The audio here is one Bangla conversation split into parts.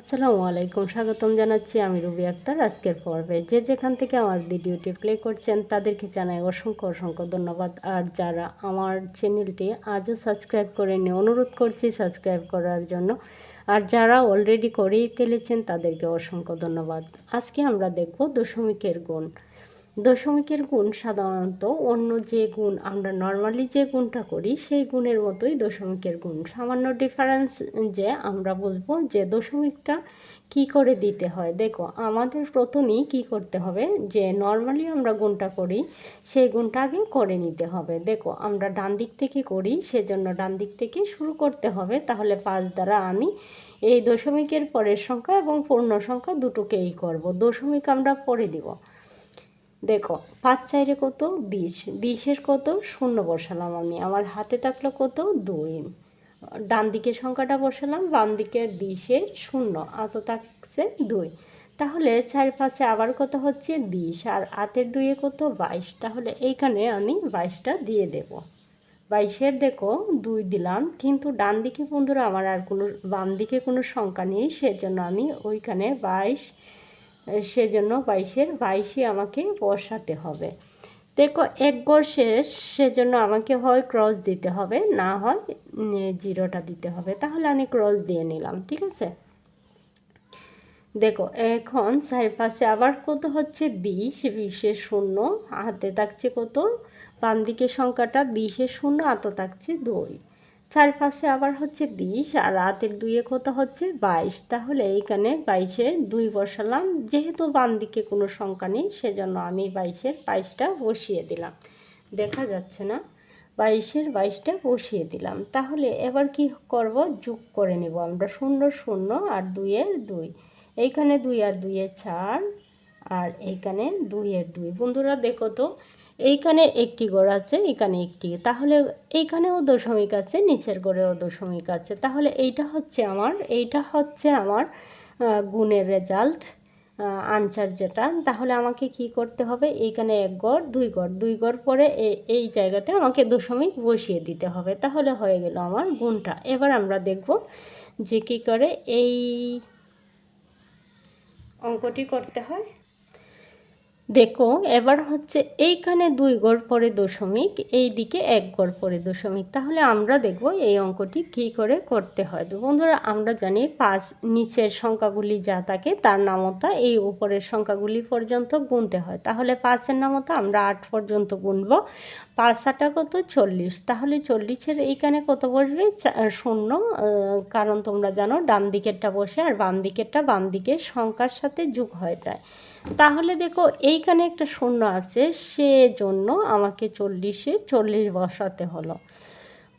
আসসালামু আলাইকুম, স্বাগতম জানাচ্ছি আমি রুবি আক্তার। আজকের পর্বে যে যেখান থেকে আমার ভিডিওটি প্লে করছেন তাদেরকে জানাই অসংখ্য অসংখ্য ধন্যবাদ। আর যারা আমার চ্যানেলটি আজও সাবস্ক্রাইব করে নিয়ে অনুরোধ করছি সাবস্ক্রাইব করার জন্য। আর যারা অলরেডি করেই ফেলেছেন তাদেরকে অসংখ্য ধন্যবাদ। আজকে আমরা দেখব দশমিকের গুণ। দশমিকের গুণ সাধারণত অন্য যে গুণ আমরা নর্মালি যে গুণটা করি, সেই গুণের মতোই দশমিকের গুণ। সামান্য ডিফারেন্স যে আমরা বলব যে দশমিকটা কি করে দিতে হয়? দেখো, আমাদের প্রথমেই কি করতে হবে যে নর্মালি আমরা গুণটা করি, সেই গুণটা আগে করে নিতে হবে। দেখো, আমরা ডান দিক থেকে করি, সেজন্য ডান দিক থেকে শুরু করতে হবে। তাহলে পাঁচ দ্বারা আমি এই দশমিকের পরের সংখ্যা এবং পূর্ণ সংখ্যা দুটোকেই করব। দশমিক আমরা পরে দিব। দেখো, পাঁচ চাইরে কত? বিশ। বিশের কত? শূন্য বসালাম আমি। আমার হাতে থাকল কত? দুই। ডান দিকের সংখ্যাটা বসালাম, বাম দিকের বিশের শূন্য, আত থাকছে দুই। তাহলে চার চারপাশে আবার কত হচ্ছে? বিশ। আর হাতের দুইয়ে কত? বাইশ। তাহলে এইখানে আমি বাইশটা দিয়ে দেব। বাইশের দেখো, দুই দিলাম। কিন্তু ডান দিকে বন্ধুরা, আমার আর কোনো, বাম দিকে কোনো সংখ্যা নেই। সেজন্য আমি ওইখানে বাইশ সেজন্য বাইশের বাইশই আমাকে বসাতে হবে। দেখো, এক গড় শেষ, সেজন্য আমাকে হয় ক্রস দিতে হবে, না হয় জিরোটা দিতে হবে। তাহলে আমি ক্রস দিয়ে নিলাম, ঠিক আছে? দেখো, এখন চারপাশে আবার কত হচ্ছে? বিশ, বিশে শূন্য, হাতে থাকছে কত? বাম দিকের সংখ্যাটা বিশে শূন্য হাতে থাকছে দুই। চারপাশে আবার হচ্ছে বিশ আর রাতের দুইয়ে কত হচ্ছে বাইশ। তাহলে এইখানে বাইশের দুই বসালাম। যেহেতু বাম দিকে কোনো সংখ্যা নেই, সেজন্য আমি বাইশের বাইশটা বসিয়ে দিলাম। দেখা যাচ্ছে না, বাইশের বাইশটা বসিয়ে দিলাম। তাহলে এবার কি করব? যোগ করে নেব। আমরা শূন্য শূন্য আর দুইয়ের দুই। এইখানে দুই আর দুইয়ের চার আর এইখানে দুইয়ের দুই। বন্ধুরা দেখো তো এইখানে একটি গড় আছে, এখানে একটি। তাহলে এইখানেও দশমিক আছে, নিচের গড়েও দশমিক আছে। তাহলে এইটা হচ্ছে আমার, এইটা হচ্ছে আমার গুণের রেজাল্ট আনসার যেটা। তাহলে আমাকে কি করতে হবে? এইখানে এক গড়, দুই গড়। দুই গড় পরে এই জায়গাতে আমাকে দশমিক বসিয়ে দিতে হবে। তাহলে হয়ে গেল আমার গুণটা। এবার আমরা দেখব যে কী করে এই অঙ্কটি করতে হয়। দেখো, এবার হচ্ছে এইখানে দুই গড় পরে দশমিক, এই দিকে এক গড় পরে দশমিক। তাহলে আমরা দেখব এই অঙ্কটি কী করে করতে হয়। তো বন্ধুরা, আমরা জানি পাঁচ নিচের সংখ্যাগুলি যা থাকে, তার নামতা এই উপরের সংখ্যাগুলি পর্যন্ত গুনতে হয়। তাহলে পাঁচের নামতা আমরা আট পর্যন্ত গুনব। পাঁচ আটা কত? চল্লিশ। তাহলে চল্লিশের এইখানে কত বসবে? শূন্য কারণ তোমরা জানো ডান দিকেরটা বসে আর বাম দিকেরটা বাম দিকের সংখ্যার সাথে যোগ হয়ে যায়। তাহলে দেখো এইখানে একটা শূন্য আছে, সে জন্য আমাকে চল্লিশে, চল্লিশ বসাতে হলো।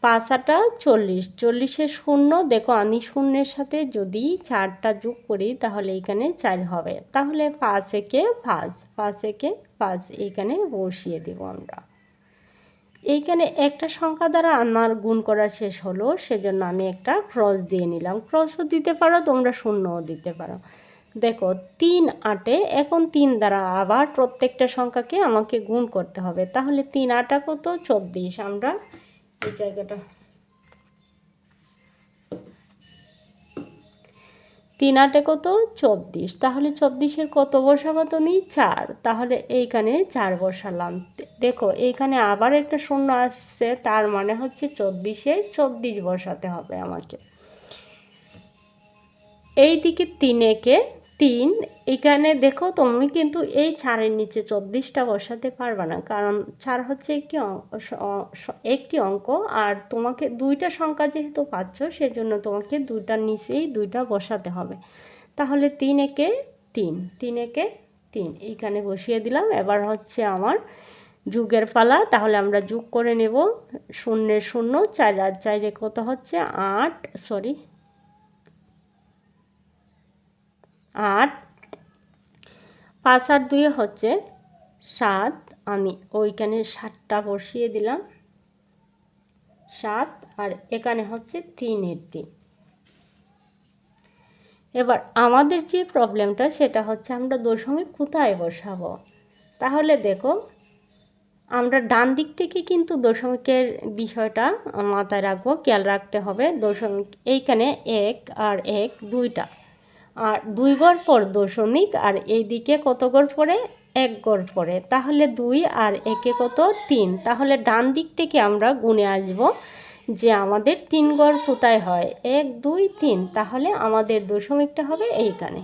পাঁচ আটা চল্লিশ চল্লিশে শূন্য, দেখো আমি শূন্যের সাথে যদি চারটা যোগ করি, তাহলে এইখানে চার হবে। তাহলে পাঁচ একে পাঁচ পাঁচ একে পাঁচ, এইখানে বসিয়ে দেব আমরা। এইখানে একটা সংখ্যা দ্বারা আমার গুণ করা শেষ হলো, সেজন্য আমি একটা ক্রস দিয়ে নিলাম। ক্রসও দিতে পারো, তোমরা শূন্যও দিতে পারো। দেখো, তিন আটে, এখন তিন দ্বারা আবার প্রত্যেকটা সংখ্যাকে আমাকে গুণ করতে হবে। তাহলে তিন আটা কত? চব্বিশ। আমরা এই জায়গাটা তিন আটে কত? চব্বিশ। তাহলে চব্বিশের কত বসাবো তুমি? চার। তাহলে এইখানে চার বসালাম। দেখো, এইখানে আবার একটা শূন্য আসছে, তার মানে হচ্ছে চব্বিশে চব্বিশ বসাতে হবে আমাকে। এই দিকে তিনেকে তিন, এখানে দেখো তুমি কিন্তু এই ছাড়ের নিচে চব্বিশটা বসাতে পারবে না। কারণ চার হচ্ছে একটি একটি অঙ্ক আর তোমাকে দুইটা সংখ্যা যেহেতু পাচ্ছ, সেজন্য তোমাকে দুইটার নিচেই দুইটা বসাতে হবে। তাহলে তিন একে তিন তিন একে তিন এইখানে বসিয়ে দিলাম। এবার হচ্ছে আমার যুগের পালা, তাহলে আমরা যুগ করে নেব। শূন্যের শূন্য, চার আর চাইরে কত হচ্ছে? আট সরি আট। পাঁচ আর দুই হচ্ছে সাত। আমি ওইখানে সাতটা বসিয়ে দিলাম। সাত আর এখানে হচ্ছে তিনের তিন। এবার আমাদের যে প্রবলেমটা সেটা হচ্ছে আমরা দশমিক কোথায় বসাবো? তাহলে দেখো, আমরা ডান দিক থেকে কিন্তু দশমিকের বিষয়টা মাথায় রাখব, খেয়াল রাখতে হবে। দশমিক এইখানে এক আর এক দুইটা। আর দুই গড় পর দশমিক, আর এইদিকে কত গড় পরে এক গড় পরে তাহলে দুই আর একে কত? তিন। তাহলে ডান দিক থেকে আমরা গুনে আসব যে আমাদের তিন গড় কোথায় হয়? এক, দুই, তিন। তাহলে আমাদের দশমিকটা হবে এইখানে।